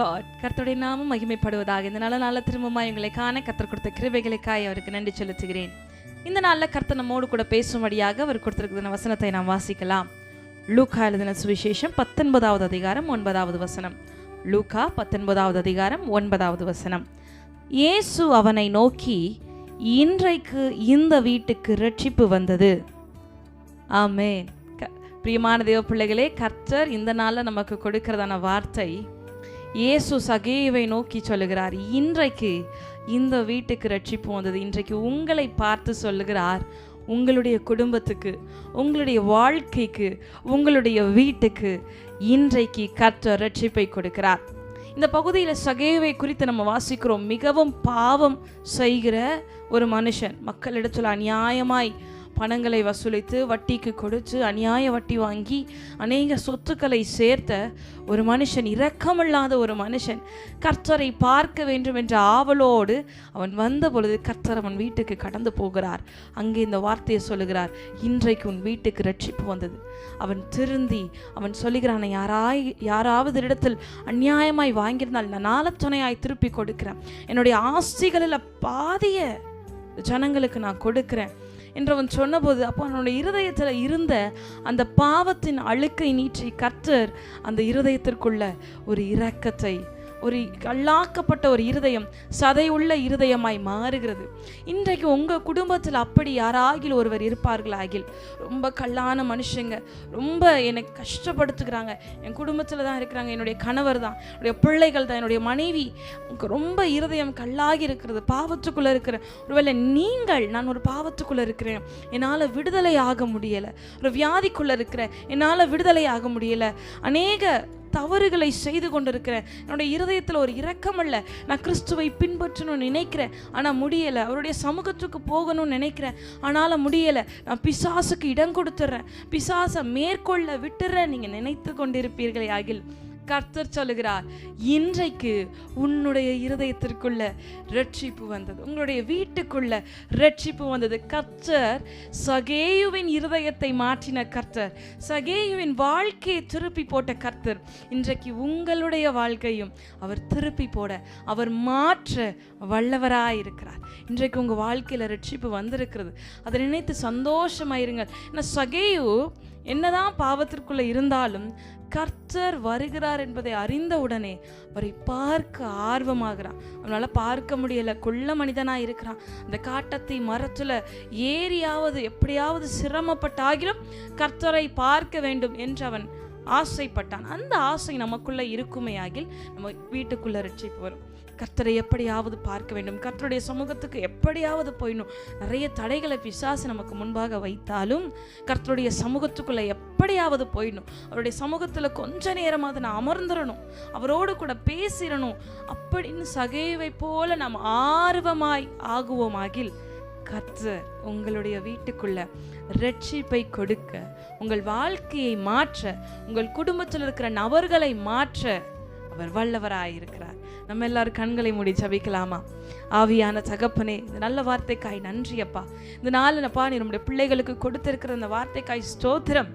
Lord கர்த்தருடைய நாமம் மகிமைப்படுவதாக. இந்த நல்ல நாளில் திரும்பமாக எங்களை காண கர்த்தர் கொடுத்த கிருபைகளுக்காய் அவருக்கு நன்றி செலுத்துகிறேன். இந்த நாளில் கர்த்தர் நம்மோடு கூட பேசும்படியாக அவர் கொடுத்திருக்கிற வசனத்தை நாம் வாசிக்கலாம். லூக்கா எழுதின சுவிசேஷம் பத்தொன்பதாவது அதிகாரம் ஒன்பதாவது வசனம். லூகா பத்தொன்பதாவது அதிகாரம் ஒன்பதாவது வசனம். இயேசு அவனை நோக்கி இன்றைக்கு இந்த வீட்டுக்கு ரட்சிப்பு வந்தது. ஆமே க- பிரியமான தேவ பிள்ளைகளே கர்த்தர் இந்த நாளில் நமக்கு கொடுக்கிறதான வார்த்தை இயேசு சகேவை நோக்கி சொல்லுகிறார். இன்றைக்கு இந்த வீட்டுக்கு ரட்சிப்பு வந்தது. இன்றைக்கு உங்களை பார்த்து சொல்லுகிறார். உங்களுடைய குடும்பத்துக்கு உங்களுடைய வாழ்க்கைக்கு உங்களுடைய வீட்டுக்கு இன்றைக்கு கற்ற ரட்சிப்பை கொடுக்கிறார். இந்த பகுதியில் சகேவை குறித்து நம்ம வாசிக்கிறோம். மிகவும் பாவம் செய்கிற ஒரு மனுஷன். மக்களிடத்தில் அநியாயமாய் பணங்களை வசூலித்து வட்டிக்கு கொடுத்து அநியாய வட்டி வாங்கி அநேக சொத்துக்களை சேர்த்த ஒரு மனுஷன் இரக்கமில்லாத ஒரு மனுஷன் கர்த்தரை பார்க்க வேண்டும் என்ற ஆவலோடு அவன் வந்த பொழுது கர்த்தர் அவன் வீட்டுக்கு கடந்து போகிறார். அங்கே இந்த வார்த்தையை சொல்லுகிறார் இன்றைக்கு உன் வீட்டுக்கு ரட்சிப்பு வந்தது. அவன் திருந்தி அவன் சொல்லுகிறான் யாராய் யாராவது இடத்தில் அநியாயமாய் வாங்கியிருந்தால் நான் நாலத்துணையாய் திருப்பி கொடுக்கிறேன். என்னுடைய ஆஸ்திகளில் பாதிய ஜனங்களுக்கு நான் கொடுக்குறேன். என்று அவன் சொன்னபோது அப்போ அவனுடைய இருதயத்தில் இருந்த அந்த பாவத்தின் அழுக்கை நீற்றி கர்த்தர் அந்த இருதயத்திற்குள்ள ஒரு இரக்கத்தை ஒரு கல்லாக்கப்பட்ட ஒரு இருதயம் சதையுள்ள இருதயமாய் மாறுகிறது. இன்றைக்கு உங்கள் குடும்பத்தில் அப்படி யாராகில் ஒருவர் இருப்பார்கள் ஆகில் ரொம்ப கல்லான மனுஷங்க ரொம்ப என்னை கஷ்டப்படுத்துகிறாங்க. என் குடும்பத்தில் தான் இருக்கிறாங்க என்னுடைய கணவர் தான் என்னுடைய பிள்ளைகள் தான் என்னுடைய மனைவி. ரொம்ப இருதயம் கல்லாகி இருக்கிறது பாவத்துக்குள்ளே இருக்கிற ஒருவேளை நீங்கள் நான் ஒரு பாவத்துக்குள்ளே இருக்கிறேன் என்னால் விடுதலை ஆக முடியலை. ஒரு வியாதிக்குள்ளே இருக்கிறேன் என்னால் விடுதலை ஆக முடியலை. அநேக தவறுகளை செய்து கொண்டிருக்கிறேன். என்னுடைய இருதயத்தில் ஒரு இரக்கம் அல்ல நான் கிறிஸ்துவை பின்பற்றணும்னு நினைக்கிறேன். ஆனால் முடியலை. அவருடைய சமூகத்துக்கு போகணும்னு நினைக்கிறேன். ஆனால் முடியலை. நான் பிசாசுக்கு இடம் கொடுத்துட்றேன் பிசாசை மேற்கொள்ள விட்டுறேன். நீங்கள் நினைத்து கொண்டிருப்பீர்களே ஆகில் கர்த்தர் சொல்லுகிறார் இன்றைக்கு உன்னுடைய இருதயத்திற்குள்ள ரட்சிப்பு வந்தது. உங்களுடைய வீட்டுக்குள்ள ரட்சிப்பு வந்தது. கர்த்தர் சகேயுவின் இருதயத்தை மாற்றின கர்த்தர் சகேயுவின் வாழ்க்கையை திருப்பி போட்ட கர்த்தர் இன்றைக்கு உங்களுடைய வாழ்க்கையும் அவர் திருப்பி போட அவர் மாற்ற வல்லவராயிருக்கிறார். இன்றைக்கு உங்கள் வாழ்க்கையில் ரட்சிப்பு வந்திருக்கிறது. அதை நினைத்து சந்தோஷமாயிருங்கள். ஏன்னா சகேயு என்னதான் பாவத்திற்குள்ள இருந்தாலும் கர்த்தர் வருகிறார் என்பதை அறிந்தவுடனே அவரை பார்க்க ஆர்வமாகிறான். அவனால் பார்க்க முடியலை கொள்ள மனிதனாக இருக்கிறான். அந்த காட்டத்தை மரத்தில் ஏறியாவது எப்படியாவது சிரமப்பட்டாகிலும் கர்த்தரை பார்க்க வேண்டும் என்று அவன் ஆசைப்பட்டான். அந்த ஆசை நமக்குள்ளே இருக்குமே ஆகில் நம்ம வீட்டுக்குள்ளே ரட்சிப்பு வரும். கர்த்தரை எப்படியாவது பார்க்க வேண்டும். கர்த்தருடைய சமூகத்துக்கு எப்படியாவது போயிடணும். நிறைய தடைகளை பிசாசு நமக்கு முன்பாக வைத்தாலும் கர்த்தருடைய சமூகத்துக்குள்ளே எப்படியாவது போயிடணும். அவருடைய சமூகத்தில் கொஞ்ச நேரமாவது நான் அமர்ந்துடணும் அவரோடு கூட பேசிடணும் அப்படின்னு சகைவை போல நாம் ஆர்வமாய் ஆகுவோமாகில் கர்த்தர் உங்களுடைய வீட்டுக்குள்ள ரட்சிப்பை கொடுக்க உங்கள் வாழ்க்கையை மாற்ற உங்கள் குடும்பத்தில் இருக்கிற நபர்களை மாற்ற அவர் வல்லவராயிருக்கிறார். நம்ம எல்லாரும் கண்களை மூடி ஜபிக்கலாமா? ஆவியான தகப்பனே இந்த நல்ல வார்த்தைக்காய் நன்றி அப்பா இந்த நாளினப்பா நீ நம்முடைய பிள்ளைகளுக்கு கொடுத்திருக்கிற அந்த வார்த்தைக்காய் ஸ்தோத்திரம்.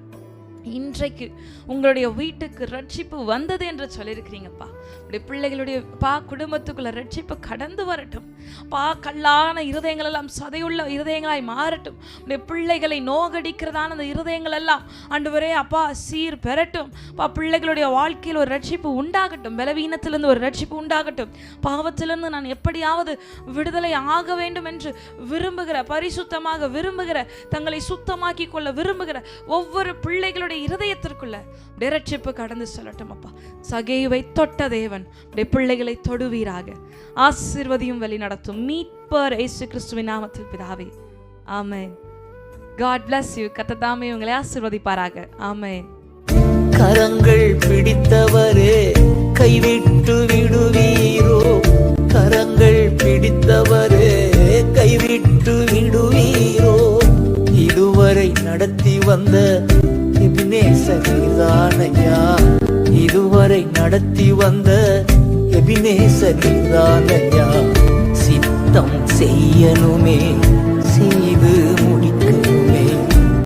இன்றைக்கு உங்களுடைய வீட்டுக்கு ரட்சிப்பு வந்தது என்று சொல்லியிருக்கிறீங்கப்பா. உடைய பிள்ளைகளுடைய பா குடும்பத்துக்குள்ள ரட்சிப்பு கடந்து வரட்டும். பா கல்லான இருதயங்கள் எல்லாம் சதையுள்ள இருதயங்களாய் மாறட்டும். உடைய பிள்ளைகளை நோகடிக்கிறதான அந்த இருதயங்கள் எல்லாம் ஆண்டவரே அப்பா சீர் பெறட்டும். பா பிள்ளைகளுடைய வாழ்க்கையில் ஒரு ரட்சிப்பு உண்டாகட்டும். பலவீனத்திலிருந்து ஒரு ரட்சிப்பு உண்டாகட்டும். பாவத்திலிருந்து நான் எப்படியாவது விடுதலை ஆக வேண்டும் என்று விரும்புகிற பரிசுத்தமாக விரும்புகிற தங்களை சுத்தமாக்கி கொள்ள விரும்புகிற ஒவ்வொரு பிள்ளைகளுடைய இருதயத்திற்குள்ள ரட்சிப்பு கடந்து சொல்லட்டும் அப்பா. சகையுவை தொட்ட தேவன் உடைய பிள்ளைகளை தொடுவீராக. ஆசீர்வதியும் வழி நடத்தும் மீட்பர் ஏசு கிறிஸ்துவின் நாமத்தில் பிதாவே. ஆமே காட் பிளஸ் யூ கத்ததாமே உங்களை ஆசிர்வதிப்பாராக. ஆமே கரங்கள் பிடித்தவரே கைவிட்டு விடுவீரோ. கரங்கள் பிடித்தவரே கைவிட்டு விடுவீரோ. இதுவரை நடத்தி வந்த வந்த எபினேசரிதானையா சித்தம் செய்யணுமே.